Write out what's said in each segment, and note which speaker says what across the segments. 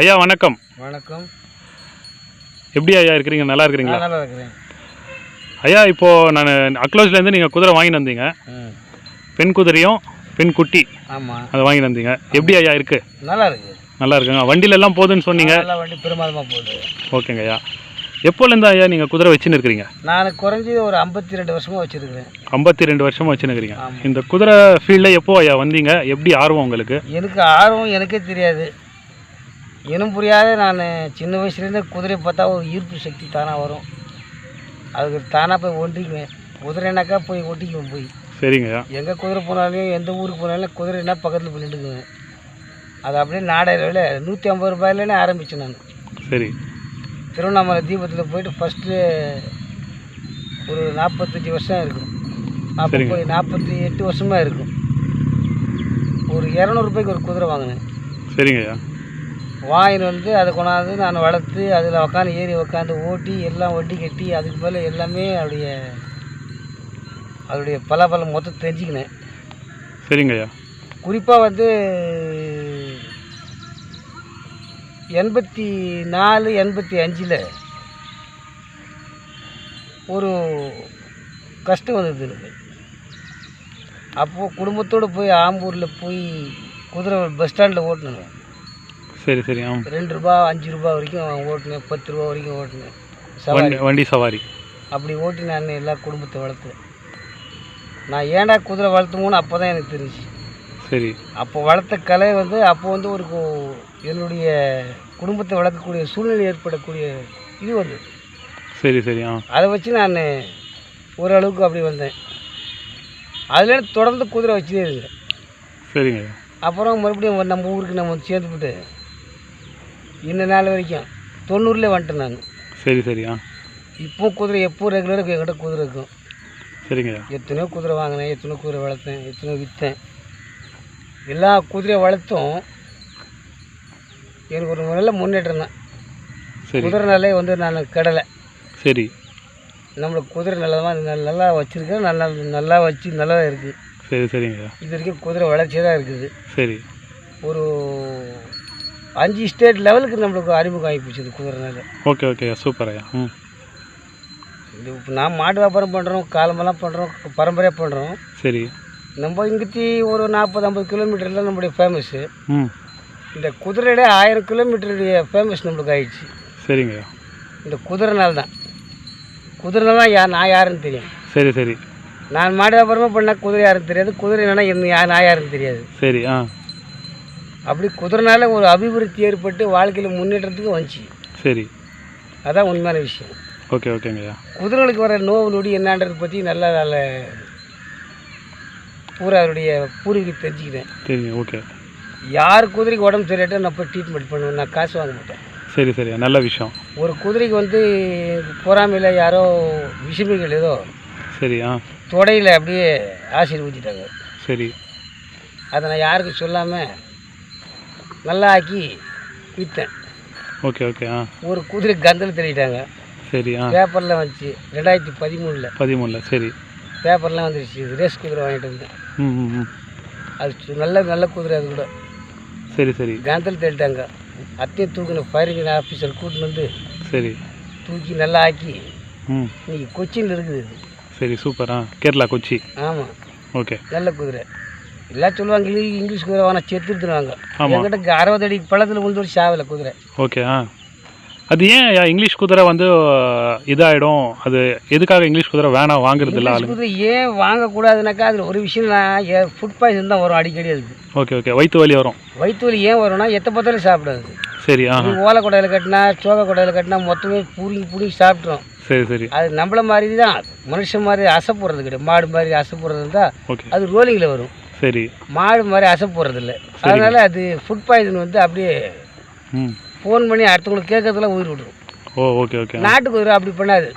Speaker 1: ஐயா வணக்கம்.
Speaker 2: வணக்கம்.
Speaker 1: எப்படி ஐயா இருக்கிறீங்க? நல்லா இருக்கிறீங்களா?
Speaker 2: நல்லா இருக்கிறேன்.
Speaker 1: ஐயா இப்போது நான் அக்லோஸ்லேருந்து நீங்கள் குதிரை வாங்கிட்டு வந்தீங்க. பெண் குதிரையும் பெண் குட்டி.
Speaker 2: ஆமாம்
Speaker 1: அதை வாங்கிட்டு வந்தீங்க. எப்படி ஐயா இருக்குது
Speaker 2: நல்லா இருக்கு.
Speaker 1: நல்லா இருக்குங்க. வண்டியில எல்லாம் போகுதுன்னு சொன்னீங்க.
Speaker 2: வண்டி பெருமாதமாக போகுது.
Speaker 1: ஓகேங்க ஐயா. எப்போலேருந்து ஐயா நீங்கள் குதிரை வச்சுன்னு இருக்கிறீங்க?
Speaker 2: நான் குறைஞ்சது ஒரு ஐம்பத்தி ரெண்டு வருஷமாக வச்சுருக்கிறேன்
Speaker 1: ஐம்பத்தி ரெண்டு வருஷமாக
Speaker 2: ஆமா.
Speaker 1: இந்த குதிரை ஃபீல்டில் எப்போ ஐயா வந்தீங்க? எப்படி ஆர்வம் உங்களுக்கு?
Speaker 2: எனக்கு ஆர்வம் எனக்கே தெரியாது. இனம் புரியாத நான் சின்ன வயசுலேருந்தே குதிரையை பார்த்தா ஒரு ஈர்ப்பு சக்தி தானாக வரும். அதுக்கு தானாக போய் ஒன்றிக்குவேன். குதிரைனாக்கா போய் ஒட்டிக்குவேன் போய்.
Speaker 1: சரிங்க
Speaker 2: எங்கே குதிரை போனாலும் எந்த ஊருக்கு போனாலும் குதிரைனா பக்கத்தில் போய் நின்றுக்குவேன். அது அப்படியே நாடையில் நூற்றி ஐம்பது ரூபாயிலேனே ஆரம்பித்தேன் நான்.
Speaker 1: சரி.
Speaker 2: திருவண்ணாமலை தீபத்தில் போயிட்டு ஃபஸ்ட்டு ஒரு நாற்பத்தஞ்சி வருஷம் இருக்கும். அப்போ நாற்பத்தி எட்டு வருஷமாக இருக்கும். ஒரு இரநூறுபாய்க்கு ஒரு குதிரை வாங்கினேன்.
Speaker 1: சரிங்க
Speaker 2: வாங்கிட்டு வந்து அதை கொண்டாந்து நான் வளர்த்து அதில் உட்காந்து ஏறி உட்காந்து ஓட்டி எல்லாம் வட்டி கட்டி அதுக்கு மேலே எல்லாமே அப்படிய அதோடைய பலாபலம் மொத்தம் தெரிஞ்சுக்கினேன்.
Speaker 1: சரிங்க ஐயா
Speaker 2: குறிப்பாக வந்து எண்பத்தி நாலு எண்பத்தி அஞ்சில் ஒரு கஷ்டம் வந்தது எனக்கு. அப்போது குடும்பத்தோடு போய் ஆம்பூரில் போய் குதிரை பஸ் ஸ்டாண்டில் ஓட்டினேன்
Speaker 1: சரி சரி ஆ
Speaker 2: ரெண்டு ரூபா அஞ்சு ரூபா வரைக்கும் ஓட்டினேன். பத்து ரூபா வரைக்கும் ஓட்டினேன். சவாரி.
Speaker 1: வண்டி சவாரி.
Speaker 2: அப்படி ஓட்டி நான் எல்லா குடும்பத்தை வளர்த்தேன். நான் ஏன்டா குதிரை வளர்த்துமோன்னு அப்போ தான் எனக்கு தெரிஞ்சுச்சு.
Speaker 1: சரி.
Speaker 2: அப்போ வளர்த்த கலை வந்து அப்போ வந்து ஒரு என்னுடைய குடும்பத்தை வளர்க்கக்கூடிய சூழ்நிலை ஏற்படக்கூடிய இது வந்து.
Speaker 1: சரி சரி ஆ
Speaker 2: அதை வச்சு நான் ஓரளவுக்கு அப்படி வந்தேன். அதில் தொடர்ந்து குதிரை வச்சுட்டே இருந்தேன்.
Speaker 1: சரிங்க.
Speaker 2: அப்புறம் மறுபடியும் நம்ம ஊருக்கு நம்ம சேர்ந்துக்கிட்டு இந்த நாள் வரைக்கும். தொண்ணூறில் வந்துட்டேன் நான்.
Speaker 1: சரி சரி ஆ
Speaker 2: இப்போ குதிரை எப்போ ரெகுலராக என்கிட்ட குதிரை இருக்கும்.
Speaker 1: சரிங்க.
Speaker 2: எத்தனையோ குதிரை வாங்கினேன். எத்தனையோ குதிரை வளர்த்தேன். எத்தனையோ விற்றேன் எல்லா குதிரையை வளர்த்தும் எனக்கு ஒரு நல்ல முன்னேற்றம் தான்.
Speaker 1: சரி.
Speaker 2: குதிரைனாலே வந்து நான் கடலை.
Speaker 1: சரி.
Speaker 2: நம்மளுக்கு குதிரை நல்லதாக நல்லா வச்சுருக்கேன் நல்லா நல்லா வச்சு நல்லா இருக்குது
Speaker 1: சரி சரிங்க.
Speaker 2: இது வரைக்கும் குதிரை வளர்ச்சியாக தான் இருக்குது.
Speaker 1: சரி.
Speaker 2: ஒரு அஞ்சு ஸ்டேட் லெவலுக்கு நம்மளுக்கு அறிமுகம் ஆகி போச்சு இந்த குதிரைனால.
Speaker 1: ஓகே ஓகே சூப்பர் ஐயா ம்
Speaker 2: இது இப்போ நான் மாட்டு வியாபாரம் பண்ணுறோம் காலமெல்லாம் பண்ணுறோம் பரம்பரையாக பண்ணுறோம்
Speaker 1: சரி.
Speaker 2: நம்ம இங்கிட்டி ஒரு நாற்பது ஐம்பது கிலோமீட்டரில் நம்மளுடைய ஃபேமஸ்ஸு
Speaker 1: ம்.
Speaker 2: இந்த குதிரையோட ஆயிரம் கிலோமீட்டருடைய ஃபேமஸ் நம்மளுக்கு ஆயிடுச்சு.
Speaker 1: சரிங்க.
Speaker 2: இந்த குதிரைனால தான் குதிரைனால தான் யார் நான் யாருன்னு தெரியும்.
Speaker 1: சரி சரி.
Speaker 2: நான் மாடு வியாபாரமாக பண்ணால் குதிரை யாருன்னு தெரியாது. குதிரை என்னன்னா என்ன யா- நான் யாருன்னு தெரியாது.
Speaker 1: சரி ஆ.
Speaker 2: அப்படி குதிரைனால ஒரு அபிவிருத்தி ஏற்பட்டு வாழ்க்கையில் முன்னேற்றத்துக்கு வந்துச்சு.
Speaker 1: சரி.
Speaker 2: அதான் உண்மையான விஷயம்.
Speaker 1: ஓகே ஓகேங்க ஐயா.
Speaker 2: குதிரைகளுக்கு வர நோவு நொடி என்னன்றதை பற்றி நல்லா நல்ல பூரா அவருடைய பூர்வீகம் தெரிஞ்சுக்கிட்டேன்.
Speaker 1: சரிங்க ஓகே.
Speaker 2: யார் குதிரைக்கு உடம்பு சரியாட்டோ நான் போய் ட்ரீட்மெண்ட் பண்ணுவேன். நான் காசு வாங்க மாட்டேன்.
Speaker 1: சரி சரி நல்ல விஷயம்.
Speaker 2: ஒரு குதிரைக்கு வந்து பொறாமையில் யாரோ விஷமிகள் ஏதோ
Speaker 1: சரி ஆ.
Speaker 2: தொடையில் அப்படியே ஊற்றிட்டாங்க
Speaker 1: சரி.
Speaker 2: அதை நான் யாருக்கும் சொல்லாமல் நல்லா ஆக்கி விற்றேன்
Speaker 1: ஓகே ஓகே ஆ.
Speaker 2: ஒரு குதிரை கந்தில் தள்ளிட்டாங்க
Speaker 1: சரி ஆ.
Speaker 2: பேப்பர்லாம் வந்துச்சு. ரெண்டாயிரத்தி பதிமூணில்.
Speaker 1: பதிமூணில் சரி.
Speaker 2: பேப்பர்லாம் வந்துருச்சு. ரேஸ் குதிரை வாங்கிட்டு வந்தேன்.
Speaker 1: ம்
Speaker 2: அது நல்ல நல்ல குதிரை அது கூட.
Speaker 1: சரி சரி.
Speaker 2: கந்தில் தள்ளிட்டாங்க அத்தையும் தூக்கின ஃபயரிங் ஆஃபீஸர் கூட்டின்னு வந்து
Speaker 1: சரி.
Speaker 2: தூக்கி நல்லா ஆக்கி
Speaker 1: ம்.
Speaker 2: இன்னைக்கு கொச்சியில் இருக்குது
Speaker 1: சரி சூப்பர் கேரளா கொச்சி.
Speaker 2: ஆமாம்
Speaker 1: ஓகே.
Speaker 2: நல்ல குதிரை. எல்லாம் சொல்லுவாங்க இங்கிலீஷ் குதிரை வாங்க
Speaker 1: ஆமா.
Speaker 2: என்கிட்ட அறுபது அடி பள்ளத்தில் விழுந்து ஒரு சாவலை குதிரை.
Speaker 1: ஓகே ஆ. அது ஏன் இங்கிலீஷ் குதிரை வந்து அஹ், இதாயிடும்? அது எதுக்காக இங்கிலீஷ் குதிரை வேணாம் வாங்குறது இல்லை
Speaker 2: குதிரை ஏன் வாங்கக்கூடாதுனாக்கா அதில் ஒரு விஷயம் நான் ஃபுட் பாய்சன் தான் வரும் அடிக்கடி அதுக்கு.
Speaker 1: Okay okay. வயிற்று வலி வரும்.
Speaker 2: வயிற்று வலி ஏன் வரும்னா எத்த பார்த்தாலும் சாப்பிடாது.
Speaker 1: சரி
Speaker 2: ஓலை கொடையில் கட்டினா சோக கொடையில் கட்டினா மொத்தமே புடுங்கி புடுங்கி சாப்பிட்றோம்
Speaker 1: சரி சரி.
Speaker 2: அது நம்மள மாதிரி தான் மனுஷன் மாதிரி அசை போடுறது கிடையாது. மாடு மாதிரி அசை போடுறது
Speaker 1: ஓகே.
Speaker 2: அது ரோலிங்கில் வரும்.
Speaker 1: சரி.
Speaker 2: மாடு மாதிரி அசை போடுறது இல்லை அதனால அது ஃபுட் பாய்சன் வந்து அப்படியே ஃபோன் பண்ணி அடுத்தவங்களுக்கு கேட்கறதுல உயிர் விட்டுரும்.
Speaker 1: ஓ ஓகே ஓகே ஆ
Speaker 2: நாட்டு குதிரை அப்படி பண்ணாது.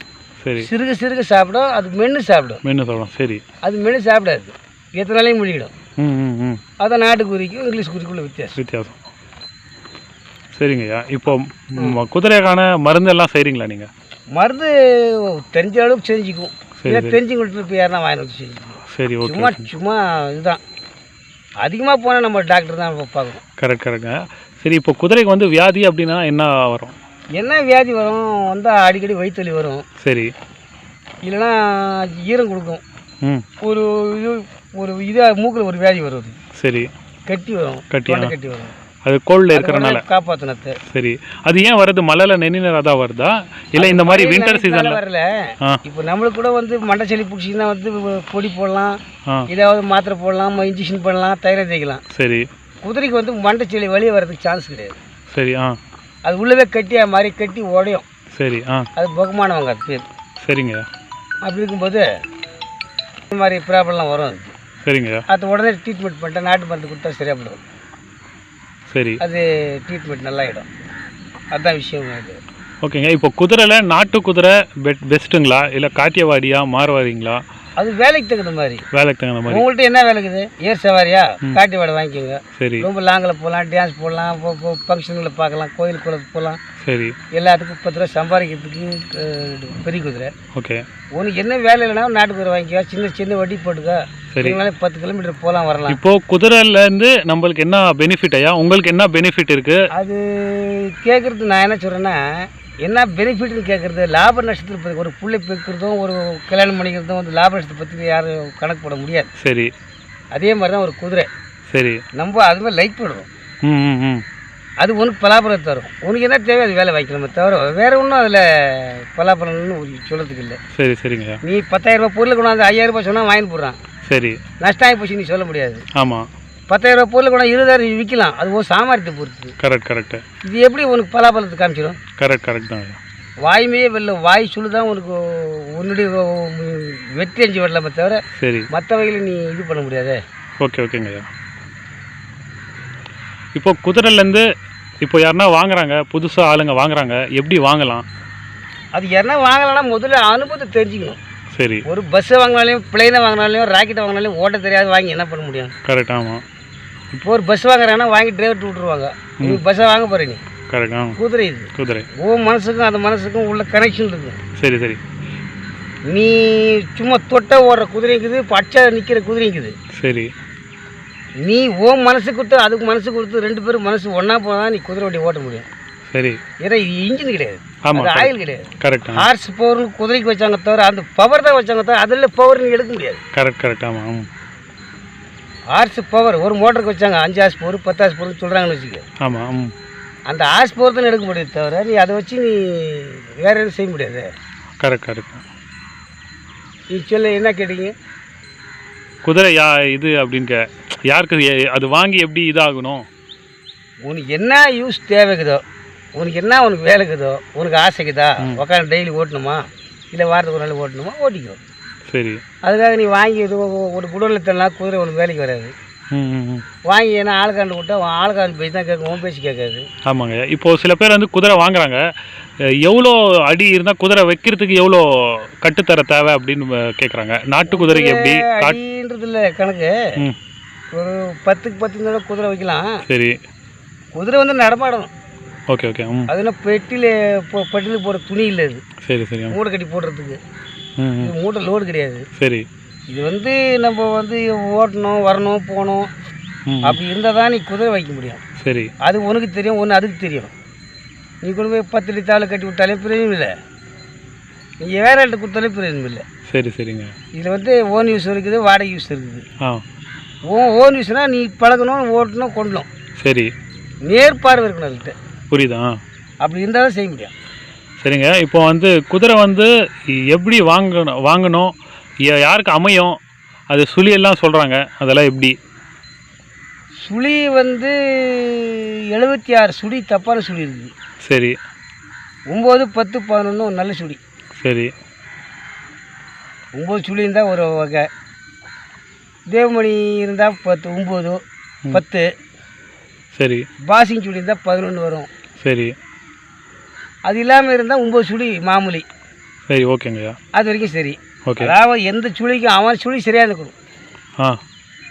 Speaker 1: சரி.
Speaker 2: சிறுக சிறுக சாப்பிடும் அது மென்று சாப்பிடும்.
Speaker 1: மென்னு சொல்கிறோம் சரி.
Speaker 2: அது மென்று சாப்பிடாது. எத்தனை நாளையும் முழிக்கிடும்.
Speaker 1: ம் ம்
Speaker 2: அதான் நாட்டு குதிரைக்கும் இங்கிலீஷ் குதிரைக்குள்ள வித்தியாசம்.
Speaker 1: வித்தியாசம். சரிங்கய்யா இப்போ குதிரைக்கான மருந்து எல்லாம் செய்கிறீங்களா நீங்கள்
Speaker 2: மருந்து தெரிஞ்ச அளவுக்கு
Speaker 1: சரி.
Speaker 2: தெரிஞ்சவங்கள்ட்ட போய் யாருன்னா வாங்கி வந்து செஞ்சுக்கும்
Speaker 1: சரி ஓகே
Speaker 2: சும்மா சும்மா இதுதான். அதிகமாக போனால் நம்ம டாக்டர் தான் பார்க்கணும்.
Speaker 1: கரெக்ட் கரெக்டுங்க சரி இப்போ குதிரைக்கு வந்து வியாதி அப்படின்னா என்ன வரும்?
Speaker 2: என்ன வியாதி வரும்? வந்தால் அடிக்கடி வயிற்றுவலி வரும்.
Speaker 1: சரி.
Speaker 2: இல்லைன்னா ஈரம் கொடுக்கும்.
Speaker 1: ம்.
Speaker 2: ஒரு இது ஒரு இதாக மூக்கில் ஒரு வியாதி வரும் அது.
Speaker 1: சரி.
Speaker 2: கட்டி வரும்.
Speaker 1: கட்டி.
Speaker 2: கட்டி வரும்.
Speaker 1: அது கோல்டில் இருக்கிறனால.
Speaker 2: காப்பாற்றினத்தை
Speaker 1: சரி. அது ஏன் வருது? மழையில் நெனினராக தான் வருதா? இல்லை இந்த மாதிரி வின்டர் சீசனில்
Speaker 2: வரல. இப்போ நம்மளுக்கு கூட வந்து மண்டை சளி பிடிச்சிங்கன்னா வந்து பொடி போடலாம். ஏதாவது மாத்திரை போடலாம் இன்ஜெக்ஷன் பண்ணலாம் தைலம் தேய்க்கலாம்.
Speaker 1: சரி.
Speaker 2: குதிரைக்கு வந்து மண்டை சளி வெளியே வர்றதுக்கு சான்ஸ் கிடையாது.
Speaker 1: சரி ஆ.
Speaker 2: அது உள்ளவே கட்டி அது மாதிரி கட்டி உடையும்.
Speaker 1: சரி ஆ.
Speaker 2: அது பகுமானவங்க அது பேர்.
Speaker 1: சரிங்க.
Speaker 2: அப்படி இருக்கும்போது இந்த மாதிரி ப்ராப்ளம்லாம் வரும்.
Speaker 1: சரிங்க.
Speaker 2: அது உடனே ட்ரீட்மெண்ட் பண்ணிட்டா நாட்டு மருந்து கொடுத்தா சரியாக போடும்
Speaker 1: சரி.
Speaker 2: அது ட்ரீட்மெண்ட் நல்லாயிடும். அதுதான் விஷயம் அது.
Speaker 1: ஓகேங்க இப்போ குதிரையில் நாட்டு குதிரை பெட் பெஸ்ட்டுங்களா இல்லை காட்டியவாடியா மார்வாடிங்களா
Speaker 2: அது வேலைக்கு தகுந்த மாதிரி.
Speaker 1: வேலைக்கு தகுந்த மாதிரி.
Speaker 2: உங்கள்கிட்ட என்ன வேலை இருக்குது? ஏர் சவாரியா? காட்டி வாடை வாங்கிக்கோங்க.
Speaker 1: சரி.
Speaker 2: ரொம்ப லாங்கில் போகலாம் டான்ஸ் போடலாம் ஃபங்க்ஷனில் பார்க்கலாம் கோயில் குளத்துக்கு போகலாம்.
Speaker 1: சரி.
Speaker 2: எல்லாத்துக்கும் பத்து ரூபா சம்பாதிக்கிறதுக்கு பெரிய குதிரை.
Speaker 1: ஓகே.
Speaker 2: உனக்கு என்ன வேலை இல்லைனா நாட்டு குதிரை வாங்கிக்கோ. சின்ன சின்ன வட்டி போட்டுக்கோ.
Speaker 1: சரி.
Speaker 2: பத்து கிலோமீட்டர் போகலாம் வரலாம்.
Speaker 1: இப்போ குதிரையிலேருந்து நம்மளுக்கு என்ன பெனிஃபிட் ஐயா? உங்களுக்கு என்ன பெனிஃபிட் இருக்கு?
Speaker 2: அது கேட்குறது நான் என்ன சொல்கிறேன்னா என்ன பெனிஃபிட்னு கேட்குறது லாப நஷ்டத்தை பற்றி ஒரு புள்ளை பெக்கிறதும் ஒரு கல்யாணம் பண்ணிக்கிறதும் வந்து லாப நஷ்டத்தை பற்றி யாரும் கணக்கு போட முடியாது.
Speaker 1: சரி.
Speaker 2: அதே மாதிரி தான் ஒரு குதிரை.
Speaker 1: சரி.
Speaker 2: நம்ம அது மாதிரி லைக் பண்ணுறோம்
Speaker 1: ம் ம்
Speaker 2: அது உனக்கு பலாபலம் தரும். உனக்கு என்ன தேவை அது வேலை வாங்கிக்கலாமே. தவிர வேறு ஒன்றும் அதில் பலாபலம்னு சொல்கிறதுக்கு இல்லை.
Speaker 1: சரி சரிங்க
Speaker 2: நீ பத்தாயிரம் ரூபாய் பொருள் கொண்டாந்து ஐயாயிரம் ரூபாய் சொன்னால் வாங்கி போடுறான்.
Speaker 1: சரி.
Speaker 2: நஷ்டம் ஆகி போச்சு நீ சொல்ல முடியாது.
Speaker 1: ஆமாம்
Speaker 2: பத்தாயிரம் ரூபாய் பொருள் கொண்டாந்து இருபதாயிரம் விற்கலாம் அது ஒரு சாமர்த்தியத்தை பொறுத்து.
Speaker 1: கரெக்ட் கரெக்டு
Speaker 2: இது எப்படி உனக்கு பலாபலத்தை காமிச்சிடும்
Speaker 1: கரெக்ட் கரெக்ட் தான்.
Speaker 2: வாய்மையே வெளில வாய் சொல்லு தான் உனக்கு உன்னுடைய வெற்றி அஞ்சு வரலாமே தவிர
Speaker 1: சரி.
Speaker 2: மற்ற வகையில் நீ இது பண்ண முடியாதே?
Speaker 1: ஓகே ஓகேங்க ஐயா. இப்போ குதிரைலேருந்து இப்போ யாருன்னா வாங்குறாங்க புதுசாக ஆளுங்க வாங்குறாங்க எப்படி வாங்கலாம்?
Speaker 2: அது என்ன வாங்கலைன்னா முதல்ல அனுபவத்தை தெரிஞ்சுக்கணும்.
Speaker 1: சரி.
Speaker 2: ஒரு பஸ்ஸை வாங்கினாலையும் பிளெயினை வாங்கினாலையும் ராக்கெட்டை வாங்கினாலையும் ஓட்ட தெரியாது வாங்கி என்ன பண்ண முடியும்?
Speaker 1: கரெக்ட் ஆமாம்
Speaker 2: இப்போ ஒரு பஸ் வாங்குறாங்கன்னா வாங்கி டிரைவர் விட்டுருவாங்க. நீ பஸ்ஸை வாங்க போகிற நீ.
Speaker 1: கரெக்ட்
Speaker 2: குதிரை இது.
Speaker 1: குதிரை.
Speaker 2: உன் மனசுக்கும் அந்த மனசுக்கும் உள்ள கனெக்ஷன் இருக்கு.
Speaker 1: சரி சரி.
Speaker 2: நீ சும்மா தொட்ட ஓடுற குதிரைக்குது பச்சை நிற்கிற குதிரைக்குது
Speaker 1: சரி.
Speaker 2: நீ உன் மனசு கொடுத்து அதுக்கு மனசு கொடுத்து ரெண்டு பேரும் மனசு ஒன்றா போனால் நீ குதிரை வண்டி ஓட்ட முடியும்.
Speaker 1: சரி.
Speaker 2: ஏன்னா இது இன்ஜின் கிடையாது.
Speaker 1: ஆமாம்
Speaker 2: ஆயில் கிடையாது.
Speaker 1: கரெக்ட்
Speaker 2: ஹார்ஸ் பவர்னு குதிரைக்கு வச்சாங்க தவிர அந்த பவர் தான் வச்சாங்க தவிர அதில் பவர் நீ எடுக்க முடியாது.
Speaker 1: கரெக்ட் கரெக்ட் ஆமாம்
Speaker 2: ஹார்ஸ் பவர் ஒரு மோட்டருக்கு வச்சாங்க அஞ்சு ஹார்ஸ் பவர் பத்து ஹார்ஸ் பவர் சொல்கிறாங்கன்னு வச்சுக்க
Speaker 1: ஆமாம்
Speaker 2: அந்த ஹார்ஸ் பவர் தான் எடுக்க முடியாது தவிர நீ அதை வச்சு நீ வேற எதுவும் செய்ய முடியாது.
Speaker 1: கரெக்ட் கரெக்ட்
Speaker 2: நீ சொல்ல என்ன கேட்டீங்க?
Speaker 1: குதிரை யா இது அப்படின்னு யாருக்கு அது வாங்கி எப்படி இதாகணும்?
Speaker 2: உனக்கு என்ன யூஸ் தேவைக்குதோ உனக்கு என்ன உனக்கு வேலைக்குதோ உனக்கு ஆசைக்குதா உட்காந்து டெய்லி ஓட்டணுமா? இல்லை வாரத்துக்கு ஒரு நாள் ஓட்டணுமா? ஓட்டிக்கோ.
Speaker 1: சரி.
Speaker 2: அதுக்காக நீ வாங்கி இது ஒரு குடலில் குதிரை உனக்கு வேலைக்கு வராது. வாங்கி ஏன்னா ஆளுக்காண்டு விட்டா ஆளுக்காண்டு பேசி தான் கேட்கும் பேச்சு கேட்காது.
Speaker 1: ஆமாங்க. இப்போ சில பேர் வந்து குதிரை வாங்குறாங்க. எவ்வளோ அடி இருந்தால் குதிரை வைக்கிறதுக்கு எவ்வளோ கட்டுத்தர தேவை அப்படின்னு கேட்குறாங்க. நாட்டு குதிரைக்கு எப்படி?
Speaker 2: அடின்றது இல்லை கணக்கு. ஒரு பத்துக்கு பத்து குதிரை வைக்கலாம்.
Speaker 1: சரி.
Speaker 2: குதிரை வந்து நடமாடணும்.
Speaker 1: Okay okay. ம்.
Speaker 2: அது என்ன பெட்டியில் பெட்டியில் போடுற துணி இல்லை இது.
Speaker 1: சரி சரி
Speaker 2: மூட்டை கட்டி போடுறதுக்கு. மூட்டை லோடு கிடையாது.
Speaker 1: சரி.
Speaker 2: இது வந்து நம்ம வந்து ஓட்டணும் வரணும் போகணும். அப்படி இருந்தால் தான் நீ குதிரை வைக்க முடியும்.
Speaker 1: சரி.
Speaker 2: அது உனக்கு தெரியும் ஒன்று அதுக்கு தெரியும். நீ கொண்டு போய் பத்து லித்தாவில் கட்டி விட்டாலே பிரயோஜனம் இல்லை. நீ வேற ஆள்கிட்ட கொடுத்தாலே பிரயோஜனம் இல்லை.
Speaker 1: சரி சரிங்க.
Speaker 2: இதில் வந்து ஓன் யூஸ் இருக்குது வாடகை யூஸ் இருக்குது.
Speaker 1: ஆ.
Speaker 2: ஓ ஓன் யூஸ்னால் நீ பழகணும் ஓட்டணும் கொள்ளணும்
Speaker 1: சரி.
Speaker 2: நேர்பார்வை இருக்கணும் அதுக்கிட்ட
Speaker 1: புரியுதா?
Speaker 2: அப்படி இருந்தால் தான் செய்ய முடியும்
Speaker 1: சரிங்க. இப்போ வந்து குதிரை வந்து எப்படி வாங்கணும் வாங்கணும் யாருக்கு அமையும்? அது சுழியெல்லாம் சொல்கிறாங்க அதெல்லாம் எப்படி?
Speaker 2: சுழி வந்து எழுபத்தி ஆறு சுழி தப்பான சுழி இருக்குது.
Speaker 1: சரி.
Speaker 2: ஒம்பது பத்து பதினொன்று ஒரு நல்ல சுழி.
Speaker 1: சரி.
Speaker 2: ஒம்பது சுழி இருந்தால் ஒரு வகை. தேவமணி இருந்தால் பத்து ஒம்பது பத்து.
Speaker 1: சரி.
Speaker 2: பாசிங் சுழி இருந்தால் பதினொன்று வரும்.
Speaker 1: சரி.
Speaker 2: அது இல்லாமல் இருந்தால் ஒம்பது சுழி மாமூலி.
Speaker 1: சரி ஓகேங்கய்யா
Speaker 2: அது வரைக்கும் சரி.
Speaker 1: ஓகே.
Speaker 2: அதாவது எந்த சுழிக்கும் அவன் சுழி சரியாக இருக்கணும்.
Speaker 1: ஆ.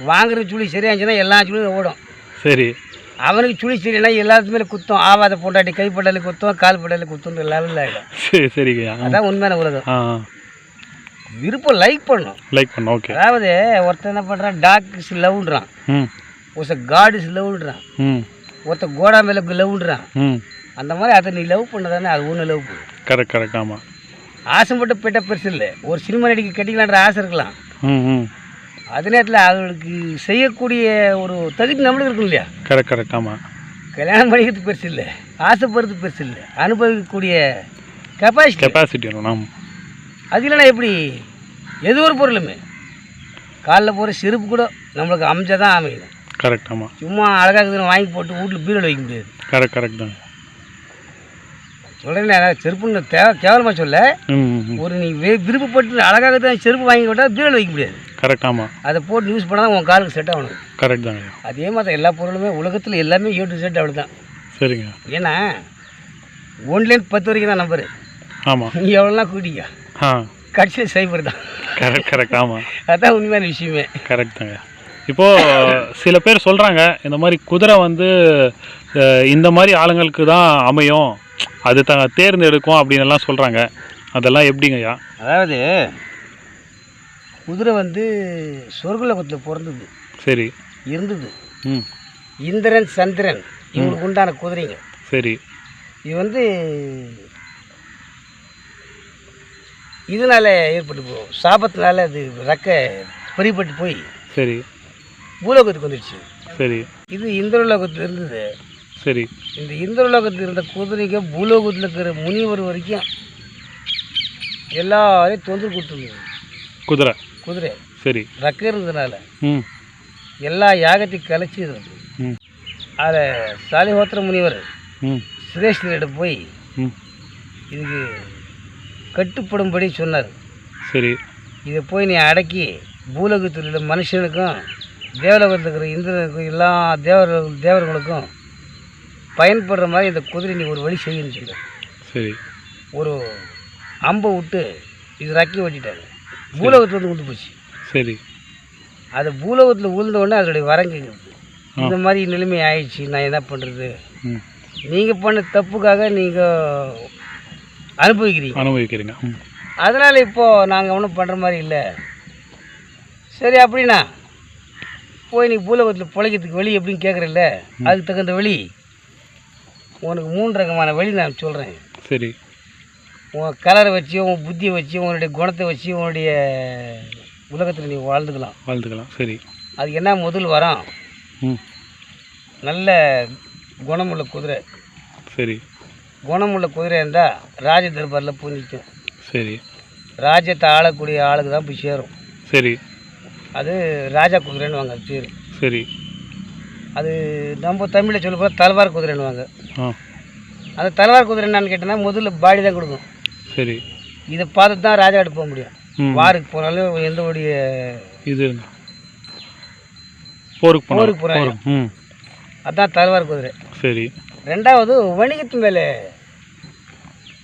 Speaker 2: வாங்குற சுழி சரியாக இருந்துச்சுன்னா எல்லா சுழியும் ஓடும்.
Speaker 1: சரி.
Speaker 2: அவனுக்கு சுழி சரியில்லைனா எல்லாத்துக்குமே குத்தம். ஆவாத பொண்டாட்டி கைப்பட்டாலே குத்தம் கால் பட்டாலே குத்தம் லெவலில் ஆகிடும்
Speaker 1: சரி சரிங்கய்யா.
Speaker 2: அதான் உண்மையான உலகம்.
Speaker 1: ஆ
Speaker 2: விருப்பம் லைக் பண்ணணும்.
Speaker 1: லைக் பண்ண ஓகே.
Speaker 2: அதாவது ஒருத்தன் என்ன பண்ணுறான் டாக் இஸ் லவ்ன்றான்
Speaker 1: ம்
Speaker 2: ஒரு காட் இஸ் லவ்ன்றான்
Speaker 1: ம்.
Speaker 2: ஒருத்தன் கோடா மேலே லவ்ன்றான் அந்த மாதிரி அதை நீ லவ் பண்ணதானே அது ஒன்று லவ்
Speaker 1: கரெக்ட் கரெக்ட் ஆமாம்
Speaker 2: ஆசைப்பட்ட பெட்ட பெருசு இல்லை. ஒரு சினிமா நடிக்க கட்டிக்கலான்ற ஆசை இருக்கலாம். அதே நேரத்தில் அவளுக்கு செய்யக்கூடிய ஒரு தகுதி நம்மளுக்கு இருக்கும் இல்லையா?
Speaker 1: கரெக்ட் கரெக்ட் ஆமாம்
Speaker 2: கல்யாணம் பண்ணிக்கிறது பெருசு இல்லை. ஆசைப்படுறது பெருசு இல்லை. அனுபவிக்கக்கூடிய கெப்பாசிட்டி
Speaker 1: கெப்பாசிட்டி வேணும்
Speaker 2: அது இல்லைன்னா எப்படி? எது ஒரு பொருளுமே. காலில் போகிற செருப்பு கூட நம்மளுக்கு அமைஞ்சா தான் அமையும்
Speaker 1: கரெக்ட் ஆமாம்
Speaker 2: சும்மா அழகாக இருக்குதுன்னு வாங்கி போட்டு வீட்டில் பீரோல் வைக்க முடியாது.
Speaker 1: கரெக்ட் கரெக்ட் தான்
Speaker 2: சொல்கிறேன் செருப்புன்னு தேவை கேவலமாக சொல்ல. ஒரு நீ வே- விருப்பப்பட்டு அழகாக தான் செருப்பு வாங்கி போட்டால் பீரோல் வைக்க முடியாது.
Speaker 1: கரெக்ட் ஆமாம்
Speaker 2: அதை போட்டு யூஸ் பண்ணால் தான் உன் காலுக்கு செட் ஆகணும்.
Speaker 1: கரெக்ட் தாங்க.
Speaker 2: அதே மாதிரி எல்லா பொருளுமே உலகத்தில் எல்லாமே ஏ டு செட் அப்படி தான்
Speaker 1: சரிங்க.
Speaker 2: ஏன்னா ஒன்லேருந்து பத்து வரைக்கும் தான் நம்பரு
Speaker 1: ஆமாம்
Speaker 2: நீ எவ்வளோலாம் கூட்டிக்க?
Speaker 1: ஆ.
Speaker 2: கடைசியில் சைபர் தான்.
Speaker 1: கரெக்ட் கரெக்ட் ஆமாம்
Speaker 2: அதான் உண்மையான விஷயமே.
Speaker 1: கரெக்ட் தாங்க. இப்போது சில பேர் சொல்கிறாங்க இந்த மாதிரி குதிரை வந்து இந்த மாதிரி ஆளுங்களுக்கு தான் அமையும். அது த தேர்ந்தெடுக்கும் அப்படின்னு எல்லாம் சொல்கிறாங்க அதெல்லாம் எப்படிங்கய்யா?
Speaker 2: அதாவது குதிரை வந்து சொர்க்கலோகத்தில் பிறந்தது.
Speaker 1: சரி.
Speaker 2: இருந்தது.
Speaker 1: ம்.
Speaker 2: இந்திரன் சந்திரன் இவங்களுக்கு உண்டான குதிரைங்க.
Speaker 1: சரி.
Speaker 2: இது வந்து இதனால ஏற்பட்டு போகும் சாபத்தினால அது ரெக்கை பறிப்பட்டு போய்
Speaker 1: சரி.
Speaker 2: பூலோகத்துக்கு வந்துடுச்சு
Speaker 1: சரி.
Speaker 2: இது இந்திரலோகத்தில் இருந்தது.
Speaker 1: சரி.
Speaker 2: இந்த இந்திரலோகத்தில் இருந்த குதிரைக்கு பூலோகத்தில் இருக்கிற முனிவர் வரைக்கும் எல்லாரையும் தொந்தரவு கொடுத்துருந்தது.
Speaker 1: குதிரை.
Speaker 2: குதிரை.
Speaker 1: சரி.
Speaker 2: ரெக்கை இருந்ததுனால எல்லா யாகத்தையும் கலைச்சி இருந்தது
Speaker 1: ம்.
Speaker 2: அதில் சாலிஹோத்திர முனிவர்
Speaker 1: ம்.
Speaker 2: சிரேஷ்டரிடம் போய் இதுக்கு கட்டுப்படும்படி சொன்னார்.
Speaker 1: சரி.
Speaker 2: இதை போய் நீ அடக்கி பூலோகத்தில் உள்ள மனுஷனுக்கும் தேவலோகத்தில் இருக்கிற இந்திரனுக்கும் எல்லா தேவர் தேவர்களுக்கும் பயன்படுற மாதிரி இந்த குதிரை நீ ஒரு வழி செய்யணும்னு சொன்னார்
Speaker 1: சரி.
Speaker 2: ஒரு அம்பை விட்டு இது ரக்கி ஓட்டிட்டாரு பூலோகத்தில் வந்து விட்டு போச்சு.
Speaker 1: சரி.
Speaker 2: அது பூலோகத்தில் விழுந்த உடனே அதோடைய வரம் கேட்குது இந்த மாதிரி நிலைமை ஆயிடுச்சு. நான் என்ன பண்ணுறது நீங்கள் பண்ண தப்புக்காக நீங்கள் அனுபவிக்கிறீங்க.
Speaker 1: அனுபவிக்கிறீங்க.
Speaker 2: அதனால் இப்போது நாங்கள் ஒன்றும் பண்ணுற மாதிரி இல்லை. சரி அப்படின்னா போய் நீ பூலோகத்தில் பிழைக்கிறதுக்கு வழி எப்படின்னு கேட்குறல்ல அதுக்கு தகுந்த வழி. உனக்கு மூணு ரகமான வழி நான் சொல்கிறேன்
Speaker 1: சரி.
Speaker 2: உன் கலரை வச்சு உன் புத்தியை வச்சு உன்னுடைய குணத்தை வச்சு உன்னுடைய உலகத்தில் நீ வாழ்ந்துக்கலாம்.
Speaker 1: வாழ்த்துக்கலாம் சரி.
Speaker 2: அதுக்கு என்ன முதல் வரம்? நல்ல குணமுள்ள குதிரை.
Speaker 1: சரி.
Speaker 2: குணமுள்ள குதிரை இருந்தால் ராஜ தர்பாரில் போய் நிற்கும்
Speaker 1: சரி.
Speaker 2: ராஜ்யத்தை ஆளக்கூடிய ஆளுக்கு தான் போய் சேரும்.
Speaker 1: சரி.
Speaker 2: அது ராஜா குதிரைன்னு வாங்க அது பேர்.
Speaker 1: சரி.
Speaker 2: அது நம்ம தமிழில் சொல்ல போனால் தலவார் குதிரைன்னு வாங்க
Speaker 1: ஆ.
Speaker 2: அந்த தலவார் குதிரை என்னன்னு கேட்டோன்னா முதல்ல பாடி தான் கொடுக்கும்.
Speaker 1: சரி.
Speaker 2: இதை பார்த்து தான் ராஜா போக முடியும். வாருக்கு போனாலும் எந்த உடைய
Speaker 1: இது போருக்கு
Speaker 2: போருக்கு
Speaker 1: ம்.
Speaker 2: அதான் தலவார் குதிரை.
Speaker 1: சரி.
Speaker 2: ரெண்டாவது வணிகத்து மேலே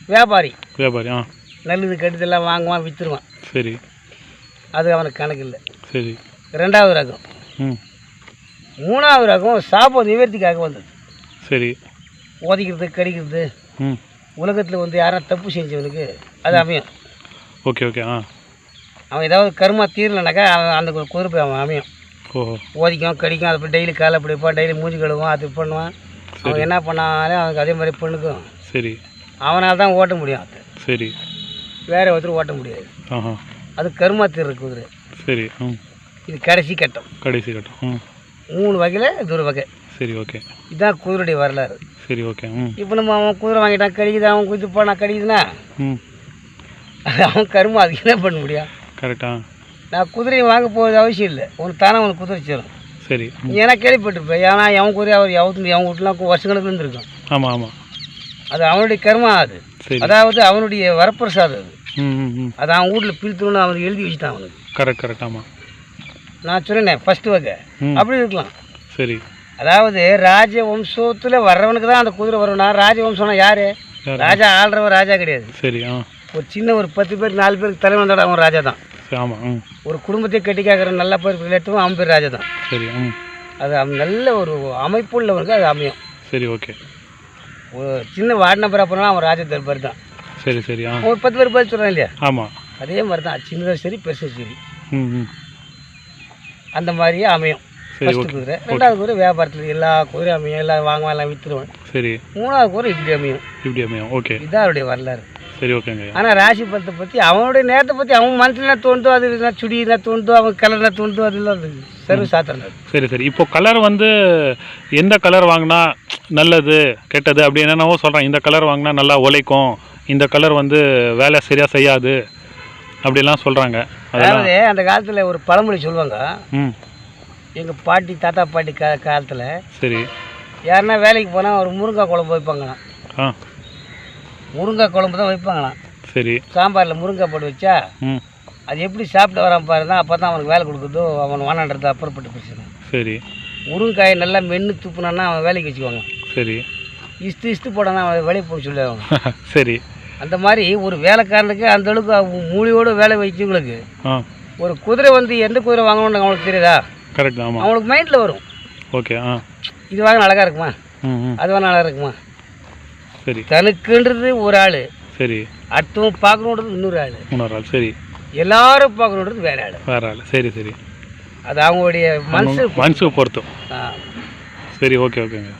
Speaker 2: வியாபாரி.
Speaker 1: வியாபாரி ஆ.
Speaker 2: நல்லது கெட்டதெல்லாம் வாங்குவான் விற்றுருவான்
Speaker 1: சரி.
Speaker 2: அது அவனுக்கு கணக்கு இல்லை.
Speaker 1: சரி.
Speaker 2: ரெண்டாவது ரகம்.
Speaker 1: ம்.
Speaker 2: மூணாவது ரகம் சாப நிவர்த்திக்காக வந்தது.
Speaker 1: சரி.
Speaker 2: ஓதிக்கிறது கடிக்கிறது
Speaker 1: ம்.
Speaker 2: உலகத்தில் வந்து யாரும் தப்பு செஞ்சவனுக்கு அது அமையும்.
Speaker 1: ஓகே ஓகே ஆ.
Speaker 2: அவன் ஏதாவது கருமா தீரலைனாக்கா அவன் அந்த குதிரை அவன் அமையும்.
Speaker 1: ஓஹோ.
Speaker 2: ஓதிக்கும் கடிக்கும் அதை போய் டெய்லி காலை அப்படி இருப்பான் டெய்லி மூஞ்சி கழுவான் அது பண்ணுவான். அவன் என்ன பண்ணாலும் அவனுக்கு அதே மாதிரி பண்ணுக்கும்.
Speaker 1: சரி.
Speaker 2: அவனால் தான் ஓட்ட முடியும்.
Speaker 1: சரி.
Speaker 2: வேற ஒருத்தர் ஓட்ட முடியாது.
Speaker 1: ஆஹா.
Speaker 2: அது கருமா தீர்ற குதிரை.
Speaker 1: சரி
Speaker 2: இது கடைசி கட்டம்.
Speaker 1: கடைசி கட்டம்
Speaker 2: மூணு வகையில் இது ஒரு வகை.
Speaker 1: சரி ஓகே.
Speaker 2: இதுதான் குதிரையுடைய வரலாறு.
Speaker 1: சரி ஓகே
Speaker 2: இப்போ நம்ம அவன் குதிரை வாங்கிட்டான் கடிக்குது? அவன் குதித்து போனால் கடிக்குதுன்னா? அவன் கருமா அதுக்கு என்ன பண்ண முடியும்?
Speaker 1: கரெக்டா.
Speaker 2: நான் குதிரையை வாங்க போகிறது அவசியம் இல்லை. உனக்கு தானே உனக்கு குதிரை சேரும்.
Speaker 1: சரி
Speaker 2: ஏன்னா கேள்விப்பட்டிருப்பேன் ஏன்னா எவன் குதிரை அவர் எவத்து எவன் வீட்டுலாம் வருஷங்களுக்கு இருந்திருக்கும்.
Speaker 1: ஆமாம் ஆமாம்
Speaker 2: அது அவனுடைய கர்மா அது. அதாவது அவனுடைய வரப்பிரசாதம் அது. அது அவன் வீட்டில் பிரித்துணுன்னு அவனுக்கு எழுதி வச்சுட்டான் அவனுக்கு.
Speaker 1: கரெக்ட் கரெக்ட் ஆமாம்
Speaker 2: நான் சொன்னேன் ஃபஸ்ட்டு வகை. அப்படி இருக்கலாம்.
Speaker 1: சரி.
Speaker 2: அதாவது ராஜ வம்சத்தில் வர்றவனுக்கு தான் அந்த குதிரை வரணும்னா ராஜவம்சம்னா யார்?
Speaker 1: யார்?
Speaker 2: ராஜா ஆள்றவன் ராஜா கிடையாது.
Speaker 1: சரி
Speaker 2: ஒரு சின்ன ஒரு பத்து பேருக்கு நாலு பேருக்கு தலைவன் அவன் ராஜா தான்.
Speaker 1: ஆமாம்
Speaker 2: ஒரு குடும்பத்தை கட்டி கேட்குற நல்ல பேர் ரிலேட்டிவும் அவன் பேர் ராஜா தான்.
Speaker 1: சரி
Speaker 2: அது அவன் நல்ல ஒரு அமைப்புள்ளவனுக்கு அது அமையும்.
Speaker 1: சரி ஓகே.
Speaker 2: ஒரு சின்ன வார்டு நம்பராக போனாலும் அவன் ராஜ தர்பார் தான்.
Speaker 1: சரி சரி ஆ.
Speaker 2: ஒரு பத்து பேர் பதில் சொல்கிறான் இல்லையா?
Speaker 1: ஆமாம்
Speaker 2: அதே மாதிரி தான் சின்னதாக சரி பெருசும் சரி.
Speaker 1: ம் ம்.
Speaker 2: அந்த மாதிரியே அமையும்.
Speaker 1: சரி
Speaker 2: ஃபஸ்ட்டு குதிரை ரெண்டாவது குதிரை வியாபாரத்தில் எல்லா குதிரை அமையும் எல்லாம் வாங்குவேன் எல்லாம் விற்றுருவேன்
Speaker 1: சரி.
Speaker 2: மூணாவது குதிரை இப்படி அமையும்.
Speaker 1: இப்படி அமையும் ஓகே.
Speaker 2: இதுதான் அவருடைய வரலாறு.
Speaker 1: சரி ஓகேங்க.
Speaker 2: ஆனால் ராசி பலத்தை பற்றி அவனுடைய நேரத்தை பற்றி அவன் மனசுல என்ன தோணுதோ அது என்ன சுடி என்ன தோணுதோ அவன் கலர் என்ன தோணுதோ அதெல்லாம் அது சர்வ சாத்திரம்
Speaker 1: சரி சரி. இப்போ கலர் வந்து எந்த கலர் வாங்கினா நல்லது கெட்டது அப்படி என்னென்னவோ சொல்கிறான் இந்த கலர் வாங்கினா நல்லா உழைக்கும் இந்த கலர் வந்து வேலை சரியாக செய்யாது அப்படிலாம் சொல்கிறாங்க
Speaker 2: அதாவது அந்த காலத்தில் ஒரு பழமொழி சொல்லுவாங்க.
Speaker 1: ம்.
Speaker 2: எங்கள் பாட்டி தாத்தா பாட்டி கா காலத்தில்
Speaker 1: சரி.
Speaker 2: யாருன்னா வேலைக்கு போனால் ஒரு முருங்காய் குழம்பு வைப்பாங்களாம்.
Speaker 1: ஆ.
Speaker 2: முருங்காய் குழம்பு தான் வைப்பாங்களாம்.
Speaker 1: சரி.
Speaker 2: சாம்பாரில் முருங்காய் போட்டு வச்சா
Speaker 1: ம்.
Speaker 2: அது எப்படி சாப்பிட்டு வரான் பாருங்க அப்போ தான் அவனுக்கு வேலை கொடுக்குதோ அவன் வானான்றது அப்புறப்பட்ட பிரச்சனை
Speaker 1: சரி.
Speaker 2: முருங்காயை நல்லா மென்று துப்புனான்னா அவன் வேலைக்கு வச்சுக்குவாங்க.
Speaker 1: சரி.
Speaker 2: இஸ்து இஸ்து போடானா அவன் வேலைக்கு போக சொல்லுவாங்க.
Speaker 1: சரி.
Speaker 2: அந்த மாதிரி ஒரு வேலைக்காரனுக்கு அந்த அளவுக்கு மூளையோடு வேலை வைச்சவங்களுக்கு ஒரு குதிரை வந்து எந்த குதிரை வாங்கணும்னு அவங்களுக்கு தெரியுதா?
Speaker 1: கரெக்ட் ஆமாம்
Speaker 2: அவங்களுக்கு மைண்டில் வரும்.
Speaker 1: ஓகே ஆ.
Speaker 2: இது வாங்க அழகாக இருக்குமா? அது வாங்க அழகாக இருக்குமா?
Speaker 1: சரி.
Speaker 2: தனக்குன்றது ஒரு ஆள்.
Speaker 1: சரி.
Speaker 2: அடுத்தவன் பார்க்கணுன்றது இன்னொரு ஆள்.
Speaker 1: இன்னொரு ஆள் சரி.
Speaker 2: எல்லாரும் பார்க்கணுன்றது வேற ஆள்.
Speaker 1: வேற ஆள் சரி சரி.
Speaker 2: அது அவங்களுடைய மனசு
Speaker 1: மனசுக்கு பொறுத்தும். சரி ஓகே ஓகேங்க